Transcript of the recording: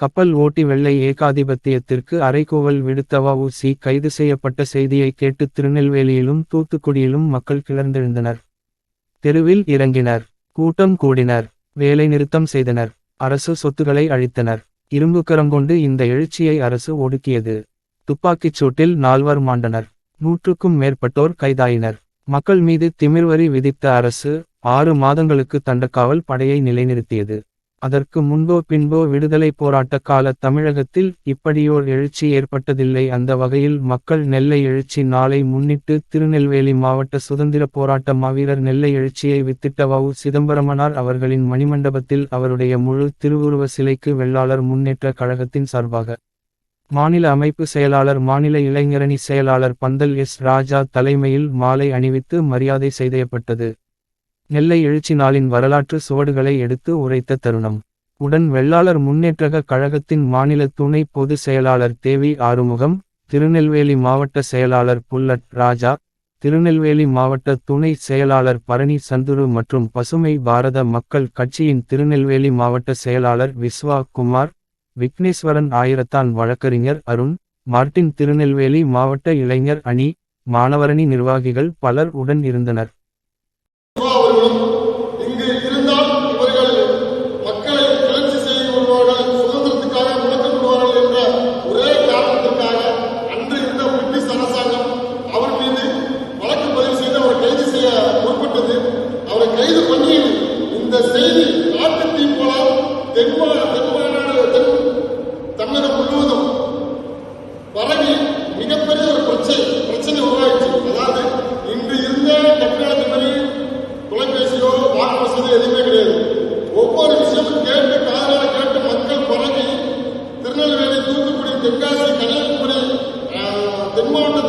கப்பல் ஓட்டி வெள்ளை ஏகாதிபத்தியத்திற்கு அறைகூவல் விடுத்த வஉசி கைது செய்யப்பட்ட செய்தியை கேட்டு திருநெல்வேலியிலும் தூத்துக்குடியிலும் மக்கள் கிளர்ந்தெழுந்தனர். தெருவில் இறங்கினர். கூட்டம் கூடினர். வேலை நிறுத்தம் செய்தனர். அரசு சொத்துக்களை அழித்தனர். இரும்புக்கரம் கொண்டு இந்த எழுச்சியை அரசு ஒடுக்கியது. துப்பாக்கிச் சூட்டில் நால்வர் மாண்டனர். நூற்றுக்கும் மேற்பட்டோர் கைதாயினர். மக்கள் மீது திமிர்வரி விதித்த அரசு ஆறு மாதங்களுக்கு தண்டக்காவல் படையை நிலைநிறுத்தியது. அதற்கு முன்போ பின்போ விடுதலை போராட்ட கால தமிழகத்தில் இப்படியோர் எழுச்சி ஏற்பட்டதில்லை. அந்த வகையில் மக்கள் நெல்லை எழுச்சி நாளை முன்னிட்டு திருநெல்வேலி மாவட்ட சுதந்திர போராட்ட மாவீரர் நெல்லை எழுச்சியை வித்திட்ட வவு சிதம்பரமனார் அவர்களின் மணிமண்டபத்தில் அவருடைய முழு திருவுருவ சிலைக்கு வெள்ளாளர் முன்னேற்ற கழகத்தின் சார்பாக. மாநில அமைப்பு செயலாளர் மாநில இளைஞரணி செயலாளர் பந்தல் எஸ். ராஜா தலைமையில் மாலை அணிவித்து மரியாதை செய்யப்பட்டது நெல்லை எழுச்சி நாளின் வரலாற்று சுவடுகளை எடுத்து உரைத்த தருணம். உடன் வெள்ளாளர் முன்னேற்றக கழகத்தின் மாநில துணை பொதுச் செயலாளர் தேவி ஆறுமுகம் திருநெல்வேலி மாவட்ட செயலாளர் புல்லட் ராஜா திருநெல்வேலி மாவட்ட துணை செயலாளர் பரணி சந்துரு மற்றும் பசுமை பாரத மக்கள் கட்சியின் திருநெல்வேலி மாவட்ட செயலாளர் விஸ்வா குமார் விக்னேஸ்வரன் ஆயிரத்தான் வழக்கறிஞர் அருண் மார்ட்டின் திருநெல்வேலி மாவட்ட இளைஞர் அணி மாணவரணி நிர்வாகிகள் பலர் உடன் இருந்தனர். அவர்களும் இங்கு இருந்தால் இவர்கள் மக்களை கிளர்ச்சி செய்து கொள்வார்கள் சுதந்திரத்துக்காக முழக்கப்படுவார்கள் என்ற ஒரே காரணத்திற்காக அன்று இருந்த பிரிட்டிஷ் அரசாங்கம் அவர் மீது வழக்கு பதிவு செய்து அவரை கைது செய்ய முற்பட்டது. அவரை கைது பண்ணி இந்த செய்தி நாட்டுத்தீ போல தென்மா தென்மாநாடு தென் தமிழகம் முழுவதும் பரவி தென்காசி கன்னியாகுமரி தென் மாவட்ட